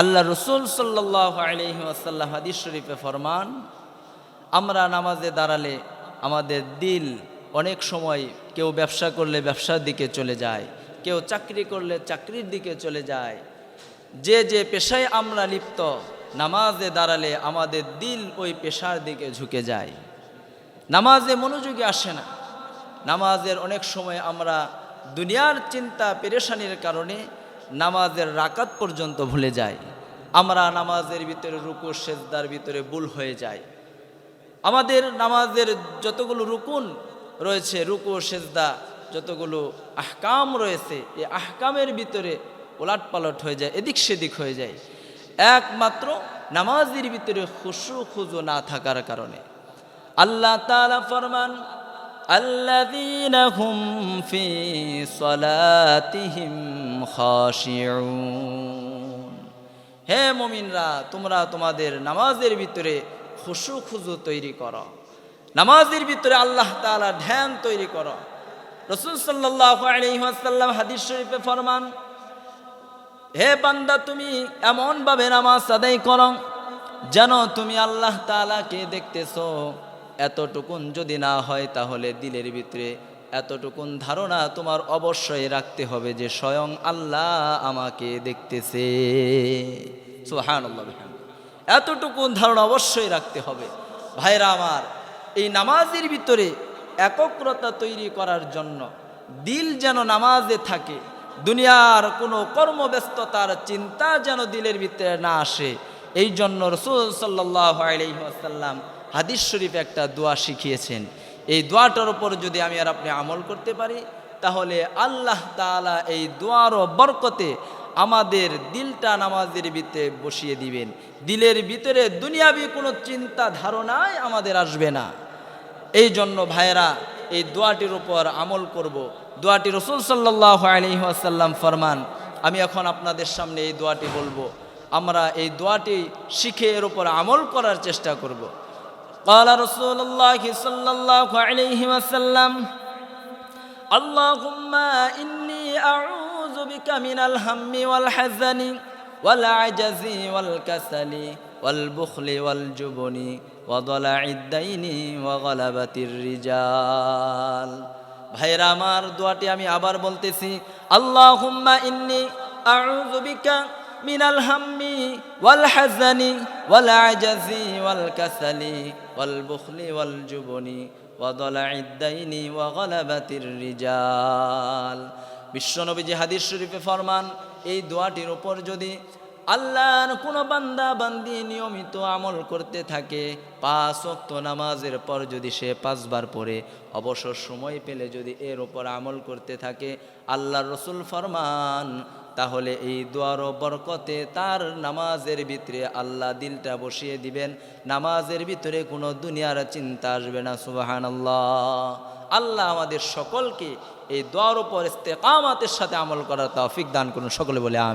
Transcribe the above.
আল্লাহ রসুল সাল্লাহ আলহি আসাল্লাম হাদিস শরীফে ফরমান, আমরা নামাজে দাঁড়ালে আমাদের দিল অনেক সময় কেউ ব্যবসা করলে ব্যবসার দিকে চলে যায়, কেউ চাকরি করলে চাকরির দিকে চলে যায়। যে যে পেশায় আমরা লিপ্ত, নামাজে দাঁড়ালে আমাদের দিল ওই পেশার দিকে ঝুঁকে যায়। নামাজে মনোযোগী আসে না। নামাজের অনেক সময় আমরা দুনিয়ার চিন্তা, পেরেশানির কারণে নামাজের রাকাত পর্যন্ত ভুলে যাই আমরা নামাজের ভিতরে রুকু, সেজদার ভিতরে ভুল হয়ে যায় আমাদের নামাজের যতগুলো রুকুন রয়েছে, রুকু, সেজদা, যতগুলো আহকাম রয়েছে, এই আহকামের ভিতরে ওলাট পালট হয়ে যায়, এদিক সেদিক হয়ে যায়। একমাত্র নামাজের ভিতরে খুশু খুজু না থাকার কারণে। আল্লাহ তাআলা ফরমান الذين هم في صلاتهم خاشعون হে মমিনরা তোমরা তোমাদের নামাজের ভিতরে খুশু খুজু তৈরি করো নামাজের ভিতরে আল্লাহ তাআলা ধ্যান তৈরি করো রসুল সাল্লাহ আলহিহাসাল্লাম হাদিস শরীফে ফরমান হে বান্দা তুমি এমনভাবে নামাজ আদায় করো যেন তুমি আল্লাহ তাআলাকে দেখতেছো এতটুকুন যদি না হয় তাহলে দিলের ভিতরে এতটুকুন ধারণা তোমার অবশ্যই রাখতে হবে যে স্বয়ং আল্লাহ আমাকে দেখতেছে। এতটুকুন ধারণা অবশ্যই রাখতে হবে। ভাইরা আমার, এই নামাজের ভিতরে একগ্রতা তৈরি করার জন্য দিল যেন নামাজে থাকে, দুনিয়ার কোনো কর্মব্যস্ততার চিন্তা যেন দিলের ভিতরে না আসে এই জন্য রসুল সাল্লাহ আলহিহাসাল্লাম হাদিস শরীফ একটা দোয়া শিখিয়েছেন। এই দোয়াটার উপর যদি আমি আর আপনি আমল করতে পারি, তাহলে আল্লাহ তাআলা এই দোয়ার বরকতে আমাদের দিলটা নামাজের ভিতরে বসিয়ে দিবেন। দিলের ভিতরে দুনিয়াবি কোনো চিন্তা ধারণাই আমাদের আসবে না। এই জন্য ভাইরা এই দোয়াটির উপর আমল করব। দোয়াটি রসুল সাল্লাহ আলহিহাসাল্লাম ফরমান। আমি এখন আপনাদের সামনে এই দোয়াটি বলব। আমরা এই দোয়াটি শিখে এর উপর আমল করার চেষ্টা করব। قال رسول الله صلى الله عليه وسلم اللهم إني أعوذ بك من الهم والحزن والعجز والكسل والبخل والجبن وضلع الدين وغلبة الرجال ভাইরা আমার দোয়াটি আমি আবার বলতেছি আল্লাহুম্মা ইন্নি আউযু বিকা من الهم والحزن والعجز والكسل والبخل والجبن وضلع الدين وغلبة الرجال বিশ্বনবীজি হাদিস শরীফে ফরমান এই দোয়াটির উপর যদি আল্লাহর কোনো বান্দা বান্দি নিয়মিত আমল করতে থাকে পাঁচ ওয়াক্ত নামাজের পর যদি সে পাঁচবার পড়ে অবসর সময় পেলে যদি এর উপর আমল করতে থাকে আল্লাহর রসুল ফরমান তাহলে এই দোয়ার বরকতে তার নামাজের ভিতরে আল্লাহ দিলটা বসিয়ে দিবেন। নামাজের ভিতরে কোনো দুনিয়ার চিন্তা আসবে না সুবাহান আল্লাহ আল্লাহ আমাদের সকলকে এই দোয়ার উপর ইস্তেকামাতের সাথে আমল করার তৌফিক দান করুন। সকলে বলে